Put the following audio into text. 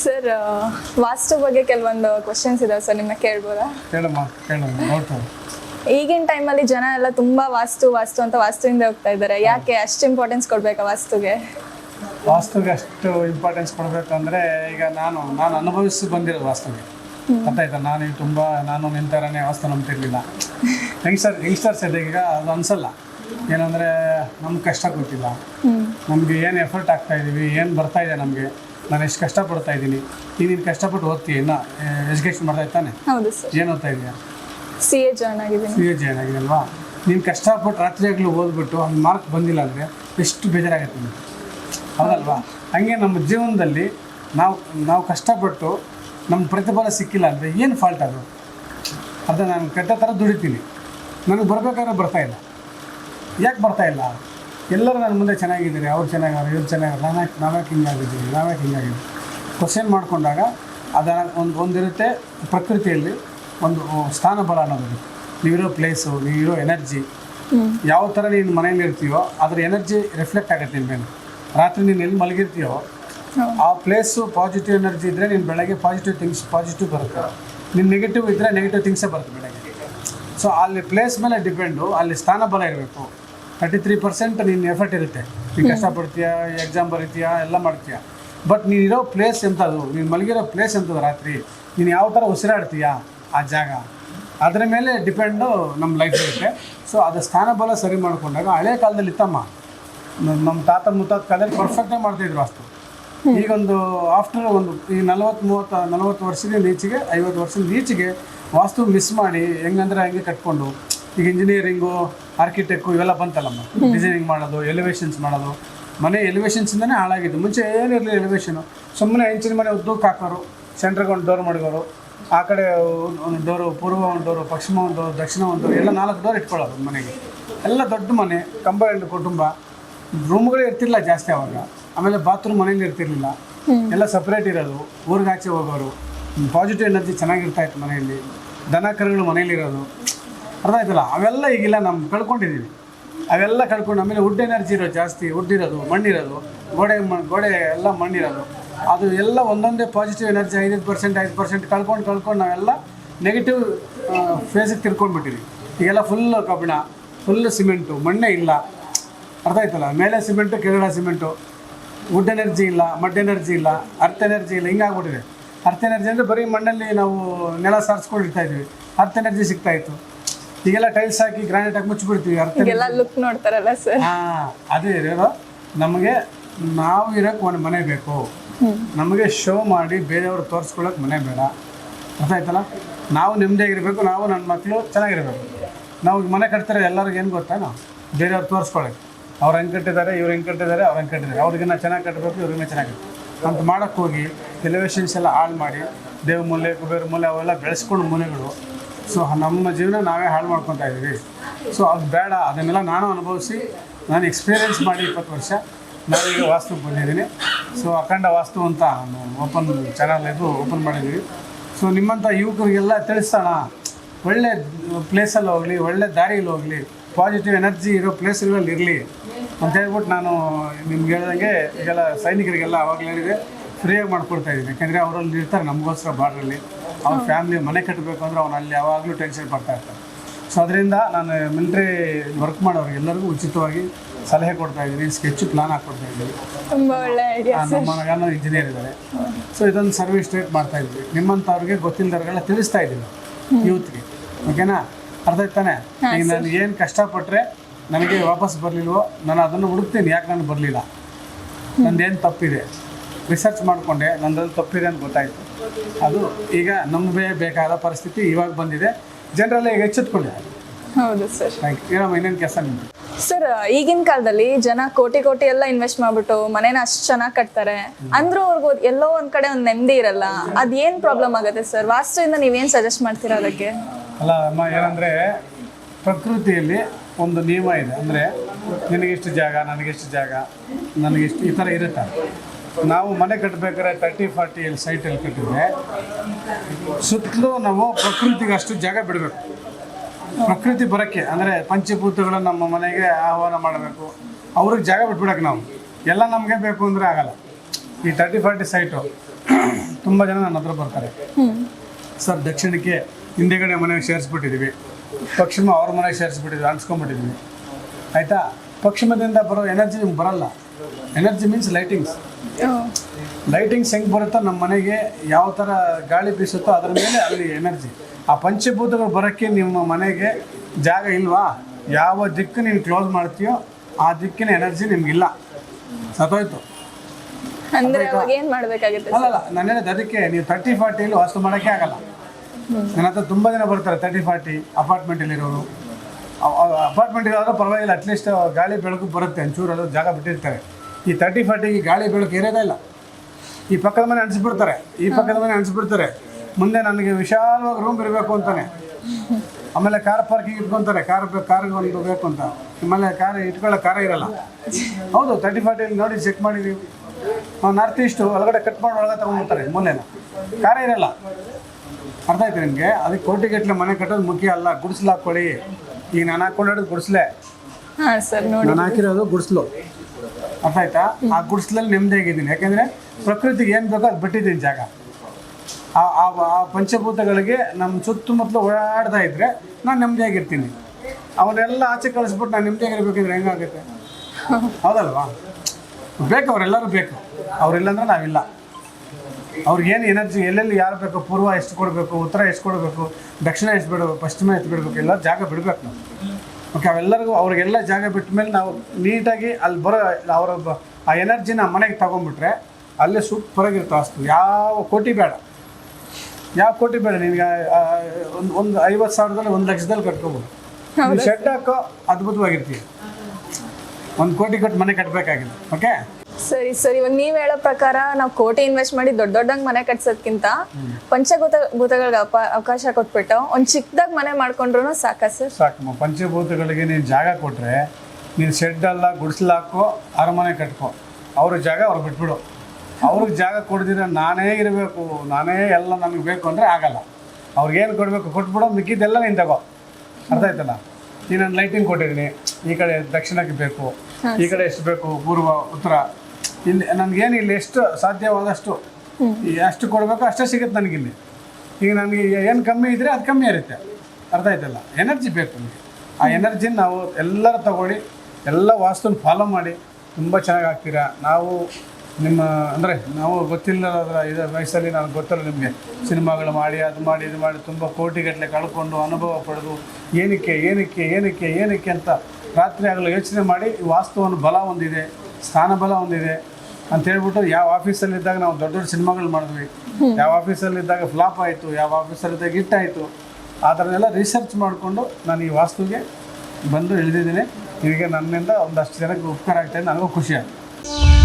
Sir ವಾಸ್ತು ಬಗ್ಗೆ ಕೆಲವೊಂದು questions ಇದಾವೆ ಸರ್ ನಿಮ್ಮ ಕೇಳ್ಬೋದಾ? ಕೇಳಮ್ಮ ಕೇಳಮ್ಮ ನೋಡ್ತಾರೆ ಈಗಿನ ಟೈಮಲ್ಲಿ ಜನ ಎಲ್ಲ ತುಂಬಾ ವಾಸ್ತು ವಾಸ್ತು ಅಂತ ವಾಸ್ತುವಿಂದ ಹೋಗ್ತಾ ಇದ್ದಾರೆ. ಯಾಕೆ ಅಷ್ಟು ಇಂಪಾರ್ಟೆನ್ಸ್ ಕೊಡ್ಬೇಕಾ ವಾಸ್ತುಗೆ? ವಾಸ್ತುಗೆ ಅಷ್ಟು ಇಂಪಾರ್ಟೆನ್ಸ್ ಕೊಡಬೇಕಂದ್ರೆ ಈಗ ನಾನು ನಾನು ಅನುಭವಿಸಿ ಬಂದಿರೋದು ವಾಸ್ತುಗೆ. ಗೊತ್ತಾಯ್ತಾ ನಾನು ಈಗ ತುಂಬ ನಾನು ನಿಂತರನೇ ವಾಸ್ತು ನಂಬ್ತಿರ್ಲಿಲ್ಲ. ಯಂಗ್ಸ್ಟರ್ ಯಂಗ್ಸ್ಟರ್ಸ್ ಈಗ ಅದು ಅನ್ಸಲ್ಲ. ಏನಂದರೆ ನಮ್ಗೆ ಕಷ್ಟ ಗೊತ್ತಿಲ್ಲ ನಮಗೆ ಏನು ಎಫರ್ಟ್ ಆಗ್ತಾ ಇದ್ದೀವಿ ಏನು ಬರ್ತಾ ಇದೆ ನಮಗೆ? ನಾನು ಎಷ್ಟು ಕಷ್ಟಪಡ್ತಾ ಇದ್ದೀನಿ. ಈಗ ನೀನು ಕಷ್ಟಪಟ್ಟು ಓದ್ತೀಯ ಇನ್ನ? ಎಜುಕೇಶನ್ ಮಾಡ್ತಾ ಇದ್ದಾನೆ? ಹೌದು ಸರ್. ಏನು ಓದ್ತಾ ಇದೆಯಾ ಸಿ ಎ ಜಾಯ್ನ್ ಆಗಿದೆ ಸಿ ಜಾಯ್ನ್ ಆಗಿದೆ ಅಲ್ವಾ? ನೀನು ಕಷ್ಟಪಟ್ಟು ರಾತ್ರಿ ಆಗಲು ಓದ್ಬಿಟ್ಟು ಒಂದು ಮಾರ್ಕ್ ಬಂದಿಲ್ಲ ಅಂದರೆ ಎಷ್ಟು ಬೇಜಾರಾಗುತ್ತೆ ನಿಮಗೆ ಹೌದಲ್ವಾ? ಹಂಗೆ ನಮ್ಮ ಜೀವನದಲ್ಲಿ ನಾವು ನಾವು ಕಷ್ಟಪಟ್ಟು ನಮ್ಮ ಪ್ರತಿಫಲ ಸಿಕ್ಕಿಲ್ಲ ಅಂದರೆ ಏನು ಫಾಲ್ಟ್ ಅದು? ಅದನ್ನು ನಾನು ಕೆಟ್ಟ ಥರ ದುಡಿತೀನಿ. ನನಗೆ ಬರ್ಬೇಕಾದ್ರೆ ಬರ್ತಾ ಇಲ್ಲ. ಯಾಕೆ ಬರ್ತಾ ಇಲ್ಲ? ಎಲ್ಲರೂ ನನ್ನ ಮುಂದೆ ಚೆನ್ನಾಗಿದ್ದೀರಿ ಅವ್ರು ಚೆನ್ನಾಗಿದ್ದಾರೆ ಇವ್ರು ಚೆನ್ನಾಗಿದ್ದಾರೆ ನಾನು ಯಾಕೆ ನಾವ್ಯಾಕೆ ಹಿಂಗಾಗಿದ್ದೀವಿ ನಾವ್ಯಾಕೆ ಹಿಂಗಾಗಿದ್ದೀವಿ ಕ್ವಶನ್ ಮಾಡಿಕೊಂಡಾಗ ಅದರ ಒಂದು ಒಂದಿರುತ್ತೆ ಪ್ರಕೃತಿಯಲ್ಲಿ ಒಂದು ಸ್ಥಾನಬಲ ಅನ್ನೋದು ನೀವಿರೋ ಪ್ಲೇಸು ನೀವಿರೋ ಎನರ್ಜಿ ಯಾವ ಥರ ನೀನು ಮನೇಲಿ ಇರ್ತೀಯೋ ಅದ್ರ ಎನರ್ಜಿ ರಿಫ್ಲೆಕ್ಟ್ ಆಗುತ್ತೆ ನಿನ್ನ ಮೇಲೆ. ರಾತ್ರಿ ನೀನು ಎಲ್ಲಿ ಮಲಗಿರ್ತೀಯೋ ಆ ಪ್ಲೇಸು ಪಾಸಿಟಿವ್ ಎನರ್ಜಿ ಇದ್ದರೆ ನೀನು ಬೆಳಗ್ಗೆ ಪಾಸಿಟಿವ್ ಥಿಂಗ್ಸ್ ಪಾಸಿಟಿವ್ ಬರುತ್ತೆ. ನೀನು ನೆಗೆಟಿವ್ ಇದ್ದರೆ ನೆಗೆಟಿವ್ ಥಿಂಗ್ಸೇ ಬರುತ್ತೆ ಬೆಳಗ್ಗೆ. ಸೊ ಅಲ್ಲಿ ಪ್ಲೇಸ್ ಮೇಲೆ ಡಿಪೆಂಡು ಅಲ್ಲಿ ಸ್ಥಾನಬಲ ಇರಬೇಕು. ತರ್ಟಿ ತ್ರೀ ಪರ್ಸೆಂಟ್ ನಿನ್ನ ಎಫರ್ಟ್ ಇರುತ್ತೆ. ನೀನು ಕಷ್ಟಪಡ್ತೀಯ ಎಕ್ಸಾಮ್ ಬರೀತೀಯ ಎಲ್ಲ ಮಾಡ್ತೀಯ. ಬಟ್ ನೀನಿರೋ ಪ್ಲೇಸ್ ಎಂಥದ್ದು ನೀನು ಮಲಗಿರೋ ಪ್ಲೇಸ್ ಎಂಥದ್ದು ರಾತ್ರಿ? ನೀನು ಯಾವ ಥರ ಉಸಿರಾಡ್ತೀಯ ಆ ಜಾಗ? ಅದರ ಮೇಲೆ ಡಿಪೆಂಡು ನಮ್ಮ ಲೈಫ್ ಇರುತ್ತೆ. ಸೊ ಅದು ಸ್ಥಾನಬಲ ಸರಿ ಮಾಡಿಕೊಂಡಾಗ ಹಳೆ ಕಾಲದಲ್ಲಿ ಇತ್ತಮ್ಮ. ನಮ್ಮ ತಾತ ಮುತ್ತಾತ ಕಾಲದಲ್ಲಿ ಪರ್ಫೆಕ್ಟಾಗಿ ಮಾಡ್ತಾಯಿದ್ರು ಅಷ್ಟು. ಈಗೊಂದು ಆಫ್ಟರ್ ಒಂದು ಈ ನಲವತ್ತು ಮೂವತ್ತು ನಲವತ್ತು ವರ್ಷದ ನೀಚಿಗೆ ಐವತ್ತು ವರ್ಷದ ನೀಚಿಗೆ ವಾಸ್ತು ಮಿಸ್ ಮಾಡಿ ಹೆಂಗಂದ್ರೆ ಹಂಗೆ ಕಟ್ಕೊಂಡು ಈಗ ಇಂಜಿನಿಯರಿಂಗು ಆರ್ಕಿಟೆಕ್ಟು ಇವೆಲ್ಲ ಬಂತಲ್ಲಮ್ಮ. ಡಿಸೈನಿಂಗ್ ಮಾಡೋದು ಎಲಿವೇಷನ್ಸ್ ಮಾಡೋದು. ಮನೆ ಎಲಿವೇಷನ್ಸಿಂದನೇ ಹಾಳಾಗಿದ್ದು. ಮುಂಚೆ ಏನಿರಲಿಲ್ಲ ಎಲಿವೇಷನು ಸುಮ್ಮನೆ ಹೆಂಚಿನ ಮನೆ ಉದ್ದಕ್ಕೆ ಹಾಕೋರು ಸೆಂಟ್ರಿಗೆ ಒಂದು ಡೋರ್ ಮಾಡಿಗೋರು ಆ ಕಡೆ ಒಂದು ಡೋರು ಪೂರ್ವ ಒಂದು ಡೋರು ಪಶ್ಚಿಮ ಒಂದು ಡೋರು ದಕ್ಷಿಣ ಒಂದು ಡೋರು ಎಲ್ಲ ನಾಲ್ಕು ಡೋರ್ ಇಟ್ಕೊಳ್ಳೋದು ಮನೆಗೆ. ಎಲ್ಲ ದೊಡ್ಡ ಮನೆ ಕಂಬೈಂಡ್ ಕುಟುಂಬ. ರೂಮ್ಗಳೇ ಇರ್ತಿರ್ಲಿಲ್ಲ ಜಾಸ್ತಿ ಅವಾಗ. ಆಮೇಲೆ ಬಾತ್ರೂಮ್ ಮನೇಲಿ ಇರ್ತಿರ್ಲಿಲ್ಲ. ಎಲ್ಲ ಸಪ್ರೇಟ್ ಇರೋದು. ಊರಿಗೆ ಆಚೆ ಹೋಗೋರು. ಪಾಸಿಟಿವ್ ಎನರ್ಜಿ ಚೆನ್ನಾಗಿರ್ತಾ ಇತ್ತು ಮನೆಯಲ್ಲಿ. ದನ ಕರುಗಳು ಮನೇಲಿ ಇರೋದು. ಅರ್ಥ ಆಯ್ತಲ್ಲ ಅವೆಲ್ಲ ಈಗಿಲ್ಲ ನಮ್ಮ ಕಳ್ಕೊಂಡಿದ್ದೀವಿ ಅವೆಲ್ಲ ಕಳ್ಕೊಂಡು ಆಮೇಲೆ ವುಡ್ ಎನರ್ಜಿ ಇರೋದು ಜಾಸ್ತಿ ವುಡ್ ಇರೋದು, ಮಣ್ಣಿರೋದು, ಗೋಡೆ ಗೋಡೆ ಎಲ್ಲ ಮಣ್ಣಿರೋದು. ಅದು ಎಲ್ಲ ಒಂದೊಂದೇ ಪಾಸಿಟಿವ್ ಎನರ್ಜಿ ಐದೈದು ಪರ್ಸೆಂಟ್ ಐದು ಪರ್ಸೆಂಟ್ ಕಳ್ಕೊಂಡು ಕಳ್ಕೊಂಡು ನಾವೆಲ್ಲ ನೆಗೆಟಿವ್ ಫೇಸಿಗೆ ತಿರ್ಕೊಂಡ್ಬಿಟ್ಟಿವಿ ಈಗೆಲ್ಲ ಫುಲ್ಲು ಕಬ್ಬಿಣ ಫುಲ್ಲು ಸಿಮೆಂಟು ಮಣ್ಣೇ ಇಲ್ಲ. ಅರ್ಥ ಆಯ್ತಲ್ಲ ಮೇಲೆ ಸಿಮೆಂಟು ಕೆಳಗಡೆ ಸಿಮೆಂಟು ವುಡ್ ಎನರ್ಜಿ ಇಲ್ಲ ಮಡ್ ಎನರ್ಜಿ ಇಲ್ಲ ಅರ್ತ್ ಎನರ್ಜಿ ಇಲ್ಲ ಹಿಂಗಾಗ್ಬಿಟ್ಟಿದೆ ಅರ್ತ್ ಎನರ್ಜಿ ಅಂದರೆ ಬರೀ ಮಣ್ಣಲ್ಲಿ ನಾವು ನೆಲ ಸಾರಿಸ್ಕೊಂಡು ಅರ್ಥ ಅರ್ತ್ ಎನರ್ಜಿ ಸಿಗ್ತಾ ಇತ್ತು. ಈಗೆಲ್ಲ ಟೈಲ್ಸ್ ಹಾಕಿ ಗ್ರಾನೈಟ್ ಹಾಕಿ ಮುಚ್ಚಿಬಿಡ್ತೀವಿ ಅರ್ಥ ಈಗೆಲ್ಲ ಲುಕ್ ನೋಡ್ತಾರಲ್ಲ ಸರ್ ಹಾಂ ಅದೇ ಇರೋ ನಮಗೆ ನಾವು ಇರೋಕೆ ಒಂದು ಮನೆ ಬೇಕು. ನಮಗೆ ಶೋ ಮಾಡಿ ಬೇರೆಯವ್ರು ತೋರಿಸ್ಕೊಳ್ಳೋಕೆ ಮನೆ ಬೇಡ. ಅರ್ಥ ಆಯ್ತಲ್ಲ ನಾವು ನೆಮ್ಮದಿಯಾಗಿರ್ಬೇಕು ನಾವು ನನ್ನ ಮಕ್ಕಳು ಚೆನ್ನಾಗಿರ್ಬೇಕು. ನಾವು ಈಗ ಮನೆ ಕಟ್ತಾರೆ ಎಲ್ಲರಿಗೂ ಏನು ಗೊತ್ತಾ? ನಾವು ಬೇರೆಯವ್ರು ತೋರಿಸ್ಕೊಳ್ಳೋಕೆ ಅವ್ರು ಹೆಂಗೆ ಕಟ್ಟಿದ್ದಾರೆ ಇವ್ರು ಹೆಂಗೆ ಕಟ್ಟಿದ್ದಾರೆ ಅವ್ರು ಹೆಂಗೆ ಕಟ್ಟಿದ್ದಾರೆ ಅವ್ರಿಗಿನ್ನ ಚೆನ್ನಾಗಿ ಕಟ್ಟಬೇಕು ಇವ್ರಿಗಿನ್ನ ಚೆನ್ನಾಗಿ ಅಂತ ಮಾಡೋಕ್ಕೆ ಹೋಗಿ ಎಲಿವೇಶನ್ಸ್ ಎಲ್ಲ ಹಾಳು ಮಾಡಿ ದೇವ ಮೂಲೆ ಕುಬೇರ ಮೂಲೆ ಅವೆಲ್ಲ ಬೆಳೆಸ್ಕೊಂಡು ಮೂಲೆಗಳು ಸೊ ನಮ್ಮ ಜೀವನ ನಾವೇ ಹಾಳು ಮಾಡ್ಕೊತಾ ಇದ್ದೀವಿ. ಸೊ ಅದು ಬೇಡ. ಅದನ್ನೆಲ್ಲ ನಾನು ಅನುಭವಿಸಿ, ನಾನು ಎಕ್ಸ್ಪೀರಿಯೆನ್ಸ್ ಮಾಡಿ ಇಪ್ಪತ್ತು ವರ್ಷ. ನಾವೀಗ ವಾಸ್ತು ಬಂದಿದ್ದೀನಿ. ಸೊ ಅಖಂಡ ವಾಸ್ತು ಅಂತ ಓಪನ್ ಚಾನಲ್ ಇದು ಓಪನ್ ಮಾಡಿದ್ದೀವಿ. ಸೊ ನಿಮ್ಮಂಥ ಯುವಕರಿಗೆಲ್ಲ ತಿಳಿಸೋಣ. ಒಳ್ಳೆ ಪ್ಲೇಸಲ್ಲಿ ಹೋಗಲಿ, ಒಳ್ಳೆ ದಾರಿಯಲ್ಲಿ ಹೋಗಲಿ ಪಾಸಿಟಿವ್ ಎನರ್ಜಿ ಇರೋ ಪ್ಲೇಸ್ಗಳಲ್ಲಿ ಇರಲಿ ಅಂತ ಹೇಳ್ಬಿಟ್ಟು ನಾನು ನಿಮ್ಗೆ ಹೇಳ್ದಂಗೆ ಈಗೆಲ್ಲ ಸೈನಿಕರಿಗೆಲ್ಲ ಅವಾಗಲೇ ಹೇಳಿದೆ. ಫ್ರೀಯಾಗಿ ಮಾಡ್ಕೊಡ್ತಾ ಇದ್ದೀನಿ. ಯಾಕೆಂದರೆ ಅವರಲ್ಲಿ ಇರ್ತಾರೆ ನಮಗೋಸ್ಕರ ಬಾರ್ಡ್ರಲ್ಲಿ ಅವ್ರ ಫ್ಯಾಮಿಲಿ ಮನೆ ಕಟ್ಟಬೇಕು ಅಂದ್ರೆ ಅವ್ನು ಅಲ್ಲಿ ಯಾವಾಗಲೂ ಟೆನ್ಷನ್ ಪಡ್ತಾ ಇರ್ತಾರೆ ಸೊ ಅದರಿಂದ ನಾನು ಮಿಲಿಟ್ರಿ ವರ್ಕ್ ಮಾಡೋರಿಗೆ ಎಲ್ಲರಿಗೂ ಉಚಿತವಾಗಿ ಸಲಹೆ ಕೊಡ್ತಾ ಇದ್ದೀನಿ. ಸ್ಕೆಚ್ ಪ್ಲಾನ್ ಐಡಿಯಾ ಆ, ನಮ್ಮ ಮನೆಗೆಲ್ಲ ಇಂಜಿನಿಯರ್ ಇದ್ದಾರೆ. ಸೊ ಇದೊಂದು ಸರ್ವಿಸ್ ಸ್ಟೇಟ್ ಮಾಡ್ತಾ ಇದ್ವಿ ನಿಮ್ಮಂಥವ್ರಿಗೆ ಗೊತ್ತಿಲ್ಲದವ್ರಿಗೆಲ್ಲ ತಿಳಿಸ್ತಾ ಇದ್ದೀನಿ. ಯೂತ್ಗೆ ಓಕೆನಾ? ಅರ್ಥ ಆಯ್ತಾನೆ ಈಗ ನಾನು ಏನು ಕಷ್ಟಪಟ್ಟರೆ ನನಗೆ ವಾಪಸ್ ಬರಲಿಲ್ವೋ ನಾನು ಅದನ್ನು ಹುಡುಕ್ತೀನಿ. ಯಾಕೆ ನಾನು ಬರಲಿಲ್ಲ? ನಂದೇನು ತಪ್ಪಿದೆ? ರಿಸರ್ಚ್ ಮಾಡಿಕೊಂಡೆ ನಂದೊಂದು ತಪ್ಪಿದೆ ಅಂತ ಗೊತ್ತಾಯಿತು. ಅದು ಈಗ ನಮಗೆ ಬೇಕಾದ ಪರಿಸ್ಥಿತಿ ಇವಾಗ ಬಂದಿದೆ. ಜನರೆಲ್ಲ ಈಗ ಎಚ್ಚೆತ್ಕೊಂಡಿದ್ದಾರೆ ಹೌದು ಸರ್ ಏನಮ್ಮ ಇನ್ನೇನು ಕೆಲಸ ಸರ್ ಈಗಿನ ಕಾಲದಲ್ಲಿ ಜನ ಕೋಟಿ ಕೋಟಿ ಎಲ್ಲ ಇನ್ವೆಸ್ಟ್ ಮಾಡ್ಬಿಟ್ಟು ಮನೇನ ಅಷ್ಟು ಚೆನ್ನಾಗಿ ಕಟ್ತಾರೆ. ಅಂದ್ರೂ ಅವ್ರಿಗೂ ಎಲ್ಲೋ ಒಂದ್ ಕಡೆ ಒಂದು ನೆಮ್ಮದಿ ಇರಲ್ಲ. ಅದೇನ್ ಪ್ರಾಬ್ಲಮ್ ಆಗುತ್ತೆ ಸರ್ ವಾಸ್ತುವಿಂದ ನೀವೇನ್ ಸಜೆಸ್ಟ್ ಮಾಡ್ತೀರಾ ಅದಕ್ಕೆ? ಅಲ್ಲ ಅಮ್ಮ ಏನಂದರೆ ಪ್ರಕೃತಿಯಲ್ಲಿ ಒಂದು ನಿಯಮ ಇದೆ. ಅಂದರೆ ನಿನಗಿಷ್ಟು ಜಾಗ ನನಗಿಷ್ಟು ಜಾಗ ನನಗಿಷ್ಟು ಈ ಥರ ಇರುತ್ತೆ? ನಾವು ಮನೆ ಕಟ್ಟಬೇಕಾದ್ರೆ ತರ್ಟಿ, ಫಾರ್ಟಿ ಸೈಟಲ್ಲಿ ಕಟ್ಟಿದ್ರೆ ಸುತ್ತಲೂ ನಾವು ಪ್ರಕೃತಿಗೆ ಅಷ್ಟು ಜಾಗ ಬಿಡಬೇಕು. ಪ್ರಕೃತಿ ಬರೋಕ್ಕೆ, ಅಂದರೆ ಪಂಚಭೂತಗಳು ನಮ್ಮ ಮನೆಗೆ ಆಹ್ವಾನ ಮಾಡಬೇಕು. ಅವ್ರಿಗೆ ಜಾಗ ಬಿಟ್ಬಿಡಕ್ಕೆ ನಾವು. ಎಲ್ಲ ನಮಗೆ ಬೇಕು ಅಂದರೆ ಆಗಲ್ಲ. ಈ ತರ್ಟಿ, ಫಾರ್ಟಿ ಸೈಟು ತುಂಬ ಜನ ನನ್ನ ಹತ್ರ ಬರ್ತಾರೆ. ಸರ್, ದಕ್ಷಿಣಕ್ಕೆ ಹಿಂದೆಗಡೆ ಮನೆಗೆ ಸೇರಿಸ್ಬಿಟ್ಟಿದ್ದೀವಿ ಪಶ್ಚಿಮ ಅವ್ರ ಮನೆಗೆ ಸೇರಿಸ್ಬಿಟ್ಟಿದ್ವಿ, ಅನ್ಸ್ಕೊಂಡ್ಬಿಟ್ಟಿದ್ವಿ. ಆಯಿತಾ? ಪಶ್ಚಿಮದಿಂದ ಬರೋ ಎನರ್ಜಿ ನಿಮ್ಗೆ ಬರಲ್ಲ. Energy means lightings. ಲೈಟಿಂಗ್ಸ್ ಹೆಂಗೆ ಬರುತ್ತೋ ನಮ್ಮ ಮನೆಗೆ ಯಾವ ಥರ ಗಾಳಿ ಬೀಸುತ್ತೋ ಅದ್ರ ಮೇಲೆ ಅಲ್ಲಿ ಎನರ್ಜಿ. ಆ ಪಂಚಭೂತಗಳು ಬರೋಕ್ಕೆ ನಿಮ್ಮ ಮನೆಗೆ ಜಾಗ ಇಲ್ವಾ? ಯಾವ ದಿಕ್ಕು ನೀನು ಕ್ಲೋಸ್ ಮಾಡ್ತೀಯೋ ಆ ದಿಕ್ಕಿನ ಎನರ್ಜಿ ನಿಮ್ಗಿಲ್ಲ. ಸತ್ತೋಯ್ತು. ಅಂದ್ರೆ ಅವಾಗ ಏನ್ ಮಾಡ್ಬೇಕಾಗುತ್ತೆ ಅಲ್ಲಲ್ಲ ನಾನು ಹೇಳಿದ ಅದಕ್ಕೆ ನೀವು ತರ್ಟಿ ಫಾರ್ಟಿಯಲ್ಲಿ ವಾಸ್ತು ಮಾಡೋಕ್ಕೆ ಆಗಲ್ಲ. ನನ್ನ ಹತ್ರ ತುಂಬ ಜನ ಬರ್ತಾರೆ ತರ್ಟಿ ಫಾರ್ಟಿ ಅಪಾರ್ಟ್ಮೆಂಟಲ್ಲಿರೋರು ಅಪಾರ್ಟ್ಮೆಂಟ್ ಇರೋದು ಪರವಾಗಿಲ್ಲ ಅಟ್ಲೀಸ್ಟ್ ಗಾಳಿ ಬೆಳಕು ಬರುತ್ತೆ, ಒಂಚೂರು ಅದು ಜಾಗ ಬಿಟ್ಟಿರ್ತಾರೆ. ಈ ತರ್ಟಿ ಫಾರ್ಟಿಗೆ ಗಾಳಿ ಬೆಳಕು ಇರೋದೇ ಇಲ್ಲ. ಈ ಪಕ್ಕದ ಮನೆ ಅನಿಸ್ಬಿಡ್ತಾರೆ, ಈ ಪಕ್ಕದ ಮನೆ ಅನಿಸ್ಬಿಡ್ತಾರೆ. ಮುಂದೆ ನನಗೆ ವಿಶಾಲವಾಗಿ ರೂಮ್ ಇರಬೇಕು ಅಂತಾನೆ. ಆಮೇಲೆ ಕಾರ್ ಪಾರ್ಕಿಂಗ್ ಇಟ್ಕೊತಾರೆ ಕಾರ್ ಕಾರ್ ಒಂದು ಬೇಕು ಅಂತ. ಆಮೇಲೆ ಕಾರ್ ಇಟ್ಕೊಳ್ಳೋ ಕಾರ ಇರಲ್ಲ. ಹೌದು ತರ್ಟಿ ಫಾರ್ಟಿಲಿ ನೋಡಿ ಚೆಕ್ ನೀವು. ನಾರ್ತ್ ಈಸ್ಟು ಒಳಗಡೆ ಕಟ್ ಮಾಡಿ ಒಳಗೆ ತಗೊಂಡ್ಬಿಡ್ತಾರೆ ಮೂಲೆನ ಕಾರ ಇರಲ್ಲ. ಅರ್ಥ ಆಯ್ತು ನಿಮಗೆ? ಅದಕ್ಕೆ ಕೋಟಿಗಟ್ಟಲೆ ಮನೆ ಕಟ್ಟೋದು ಮುಖ್ಯ ಅಲ್ಲ ಗುಡಿಸ್ಲು ಹಾಕ್ಕೊಳ್ಳಿ ಈಗ ನಾನು ಹಾಕೊಂಡಿರೋದು ಗುಡಿಸ್ಲೆ. ಹಾಂ ಸರ್ ನೋಡಿ. ನಾನು ಹಾಕಿರೋದು ಗುಡಿಸ್ಲು. ಅರ್ಥ ಆಯ್ತಾ ಆ ಗುಡಿಸ್ಲಲ್ಲಿ ನೆಮ್ಮದಿಯಾಗಿದ್ದೀನಿ ಯಾಕೆಂದರೆ ಪ್ರಕೃತಿಗೆ ಏನು ಬೇಕೋ ಅದು ಬಿಟ್ಟಿದ್ದೀನಿ ಜಾಗ. ಆ ಆ ಆ ಪಂಚಭೂತಗಳಿಗೆ ನಮ್ಮ ಸುತ್ತಮುತ್ತಲು ಓಡಾಡ್ತಾ ಇದ್ರೆ ನಾನು ನೆಮ್ಮದಿಯಾಗಿರ್ತೀನಿ. ಅವನ್ನೆಲ್ಲ ಆಚೆ ಕಳಿಸ್ಬಿಟ್ಟು ನಾನು ನೆಮ್ಮದಿಯಾಗಿರ್ಬೇಕಿದ್ರೆ ಹೆಂಗಾಗುತ್ತೆ? ಹೌದಲ್ವಾ? ಬೇಕು ಅವರೆಲ್ಲರೂ ಬೇಕು. ಅವರಿಲ್ಲಂದ್ರೆ ನಾವಿಲ್ಲ. ಅವ್ರಿಗೇನು ಎನರ್ಜಿ ಎಲ್ಲೆಲ್ಲಿ ಯಾರು ಬೇಕು ಪೂರ್ವ ಎಷ್ಟು ಕೊಡಬೇಕು ಉತ್ತರ ಎಷ್ಟು ಕೊಡಬೇಕು ದಕ್ಷಿಣ ಎಷ್ಟು ಬಿಡಬೇಕು ಪಶ್ಚಿಮ ಎಷ್ಟು ಬಿಡಬೇಕು ಎಲ್ಲ ಜಾಗ ಬಿಡಬೇಕು ನಾವು. ಓಕೆ ಅವೆಲ್ಲರಿಗೂ ಅವ್ರಿಗೆಲ್ಲ ಜಾಗ ಬಿಟ್ಟ ಮೇಲೆ ನಾವು ನೀಟಾಗಿ ಅಲ್ಲಿ ಬರೋ ಅವರ ಆ ಎನರ್ಜಿನ ಮನೆಗೆ ತಗೊಂಡ್ಬಿಟ್ರೆ ಅಲ್ಲೇ ಸೂಪರಾಗಿರುತ್ತೆ ಅಷ್ಟು ಯಾವ ಕೋಟಿ ಬೇಡ. ಯಾವ ಕೋಟಿ ಬೇಡ ನಿನಗೆ ಒಂದು ಒಂದು ಐವತ್ತು ಸಾವಿರದಲ್ಲಿ ಒಂದು ಲಕ್ಷದಲ್ಲಿ ಕಟ್ಕೋಬೋದು. ಶೆಡ್ ಹಾಕೋ ಅದ್ಭುತವಾಗಿರ್ತೀವಿ ಒಂದು ಕೋಟಿ ಕೊಟ್ಟು ಮನೆ ಕಟ್ಟಬೇಕಾಗಿಲ್ಲ ಓಕೆ ಸರಿ ಸರಿ. ಇವಾಗ ನೀವ್ ಹೇಳೋ ಪ್ರಕಾರ ನಾವು ಕೋಟಿ ಇನ್ವೆಸ್ಟ್ ಮಾಡಿ ದೊಡ್ಡ ದೊಡ್ಡಂಗ್ ಮನೆ ಕಟ್ಸೋದ್ಕಿಂತ ಪಂಚಭೂತ ಭೂತಗಳಿಗೆ ಅವಕಾಶ ಕೊಟ್ಬಿಟ್ಟು ಒಂದ್ ಚಿಕ್ಕದಾಗ ಮನೆ ಮಾಡ್ಕೊಂಡ್ರು ಸಾಕ ಸರ್? ಸಾಕಮ್ಮ. ಪಂಚಭೂತಗಳಿಗೆ ನೀನು ಜಾಗ ಕೊಟ್ಟರೆ ನೀನು ಶೆಡ್ ಅಲ್ಲ ಗುಡಿಸ್ಲಾಕೋ ಅರಮನೆ ಕಟ್ಕೋ. ಅವ್ರ ಜಾಗ ಅವ್ರು ಬಿಟ್ಬಿಡು. ಅವ್ರಿಗೆ ಜಾಗ ಕೊಡ್ದಿರ ನಾನೇ ಇರಬೇಕು. ನಾನೇ ಎಲ್ಲ ನನಗೆ ಬೇಕು ಅಂದರೆ ಆಗಲ್ಲ. ಅವ್ರಿಗೇನು ಕೊಡಬೇಕು ಕೊಟ್ಬಿಡು ಮಿಕ್ಕಿದ್ದೆಲ್ಲ ನೀನು ತಗೋ. ಅರ್ಥ ಆಯ್ತಲ್ಲ? ನೀನು ನಾನು ಲೈಟಿಂಗ್ ಕೊಟ್ಟಿದ್ದೀನಿ ಈ ಕಡೆ ದಕ್ಷಿಣಕ್ಕೆ ಬೇಕು. ಈ ಕಡೆ ಎಷ್ಟು ಬೇಕು? ಪೂರ್ವ ಉತ್ತರ. ಇಲ್ಲಿ ನನಗೇನು ಇಲ್ಲಿ ಎಷ್ಟು ಸಾಧ್ಯವಾದಷ್ಟು ಎಷ್ಟು ಕೊಡಬೇಕು, ಅಷ್ಟೇ ಸಿಗುತ್ತೆ ನನಗಿಲ್ಲಿ ಈಗ ನನಗೆ ಏನು ಕಮ್ಮಿ ಇದ್ದರೆ ಅದು ಕಮ್ಮಿ ಇರುತ್ತೆ. ಅರ್ಥ ಆಯ್ತಲ್ಲ? ಎನರ್ಜಿ ಬೇಕು ನಮಗೆ. ಆ ಎನರ್ಜಿನ ನಾವು ಎಲ್ಲರೂ ತಗೊಳ್ಳಿ, ಎಲ್ಲ ವಾಸ್ತುನ ಫಾಲೋ ಮಾಡಿ, ತುಂಬ ಚೆನ್ನಾಗಿ ಆಗ್ತೀರಾ? ನಾವು ನಿಮ್ಮ, ಅಂದರೆ ನಾವು ಗೊತ್ತಿಲ್ಲದ ಇದು ವಯಸ್ಸಲ್ಲಿ ನಾನು ಗೊತ್ತಲ್ಲ ನಿಮಗೆ. ಸಿನಿಮಾಗಳು ಮಾಡಿ, ಅದು ಮಾಡಿ, ಇದು ಮಾಡಿ, ತುಂಬ ಕೋಟಿಗಟ್ಟಲೆ ಕಳ್ಕೊಂಡು ಅನುಭವ ಪಡೆದು, ಏನಕ್ಕೆ ಏನಕ್ಕೆ ಏನಕ್ಕೆ ಏನಕ್ಕೆ ಅಂತ ರಾತ್ರಿ ಆಗಲು ಯೋಚನೆ ಮಾಡಿ ವಾಸ್ತುವನ್ನು ಬಲ ಹೊಂದಿದೆ, ಸ್ಥಾನ ಬಲ ಹೊಂದಿದೆ. ಅಂತ ಹೇಳ್ಬಿಟ್ಟು ಯಾವ ಆಫೀಸಲ್ಲಿ ಇದ್ದಾಗ ನಾವು ದೊಡ್ಡ ದೊಡ್ಡ ಸಿನಿಮಾಗಳು ಮಾಡಿದ್ವಿ. ಯಾವ ಆಫೀಸಲ್ಲಿ ಇದ್ದಾಗ ಫ್ಲಾಪ್ ಆಯಿತು, ಯಾವ ಆಫೀಸಲ್ಲಿ ಇದ್ದಾಗ ಹಿಟ್ ಆಯಿತು. ಆ ರಿಸರ್ಚ್ ಮಾಡಿಕೊಂಡು ನಾನು ಈ ವಾಸ್ತುಗೆ ಬಂದು ಇಳಿದಿದ್ದೀನಿ ಈಗ ನನ್ನಿಂದ ಒಂದಷ್ಟು ಜನಕ್ಕೆ ಉಪಕಾರ ಆಗ್ತಾಯಿದೆ ನನಗೂ ಖುಷಿ ಆಗುತ್ತೆ